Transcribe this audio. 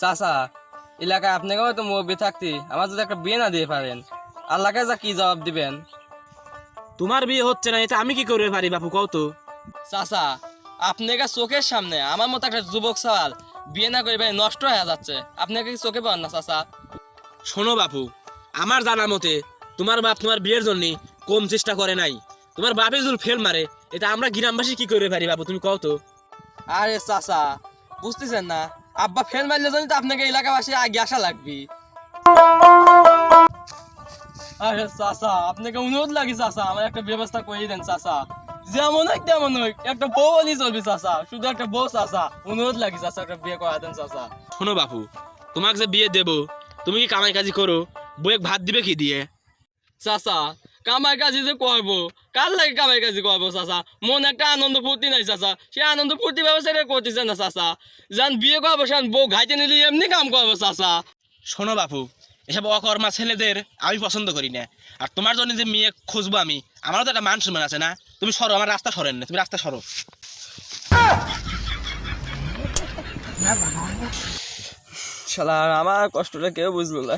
চাচা এলাকায় আপনাকেও তো মুরব্বী থাকতে আমার যদি একটা বিয়ে না দিয়ে পারেন আল্লাহকে যা কি জবাব দিবেন? তোমার বিয়ে হচ্ছে না এটা আমি কি করবে পারি বাপু কও তো। চাচা আপনাকে চোখের সামনে আমার মতো একটা যুবক সওয়াল বিয়ে না করে ভাই নষ্ট হয়ে যাচ্ছে। আপনাকে কি চোখে পান না চাচা? শোনো বাপু আমার জানা মতে তোমার বাপ তোমার বিয়ের জন্য কম চেষ্টা করে নাই। তোমার বাপে যদি ফেল মারে এটা আমরা গ্রামবাসী কি করবে পারি বাপু তুমি কও তো। আরে চাচা বুঝতেছেন না? আব্বা ফেল মারলে জানি তো আপনাকে এলাকাবাসী আগে আসা লাগবে। আরে চাচা আপনাকে অনুরোধ লাগে চাচা আমার একটা ব্যবস্থা করে দেন চাচা। যেমন হোক তেমন হোক একটা বউ হলেই চলবে চাচা শুধু একটা বউ চাচা অনুরোধ লাগে চাচা একটা বিয়ে করা দেন চাচা। শোনো বাপু তোমাকে যে বিয়ে দেবো তুমি কি কামাই কাজি করো? বউয়েক ভাত দিবে কি দিয়ে? চাচা কামাই কাজি যে করব কার লাগে কামাই কাজি করব চাচা? মন একটা আনন্দ ফুর্তি নাই চাচা। সে আনন্দ ফুর্তি ব্যবস্থা করতেছে না চাচা? যান বিয়ে করব সেন বউ ঘাইতে নিলে এমনি কাম করব চাচা। শোনো বাপু এসব অকর্মা ছেলেদের আমি পছন্দ করি না। আর তোমার জন্য যে মেয়ে খুঁজবো আমি আমারও তো একটা মান সম্মান আছে না? তুমি সরো আমার রাস্তা সরেন না তুমি রাস্তা সরো। শালা আমার কষ্টটা কেউ বুঝলো না।